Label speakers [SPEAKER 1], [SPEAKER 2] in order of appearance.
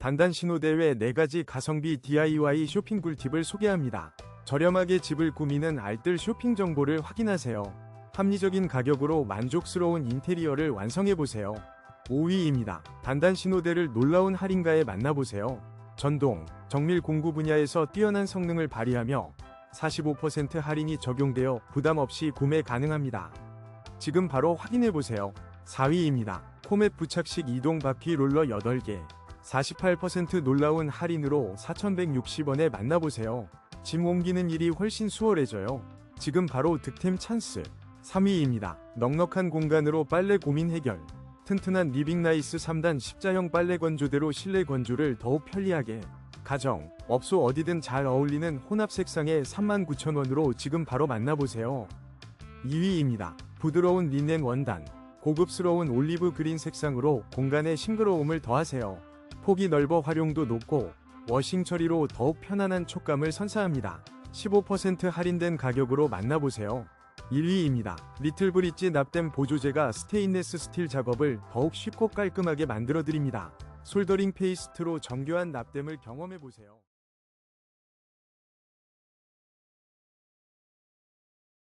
[SPEAKER 1] 단단 신호대회 4가지 가성비 DIY 쇼핑 꿀팁을 소개합니다. 저렴하게 집을 꾸미는 알뜰 쇼핑 정보를 확인하세요. 합리적인 가격으로 만족스러운 인테리어를 완성해보세요. 5위입니다. 단단 신호대를 놀라운 할인가에 만나보세요. 전동, 정밀 공구 분야에서 뛰어난 성능을 발휘하며 45% 할인이 적용되어 부담 없이 구매 가능합니다. 지금 바로 확인해보세요. 4위입니다. 코멧 부착식 이동 바퀴 롤러 8개. 48% 놀라운 할인으로 4,160원에 만나보세요. 짐 옮기는 일이 훨씬 수월해져요. 지금 바로 득템 찬스. 3위입니다. 넉넉한 공간으로 빨래 고민 해결. 튼튼한 리빙나이스 3단 십자형 빨래 건조대로 실내 건조를 더욱 편리하게. 가정, 업소 어디든 잘 어울리는 혼합 색상의 39,000원으로 지금 바로 만나보세요. 2위입니다. 부드러운 린넨 원단. 고급스러운 올리브 그린 색상으로 공간에 싱그러움을 더하세요. 폭이 넓어 활용도 높고 워싱 처리로 더욱 편안한 촉감을 선사합니다. 15% 할인된 가격으로 만나보세요. 1위입니다. 리틀 브릿지 납땜 보조제가 스테인레스 스틸 작업을 더욱 쉽고 깔끔하게 만들어드립니다. 솔더링 페이스트로 정교한 납땜을 경험해보세요.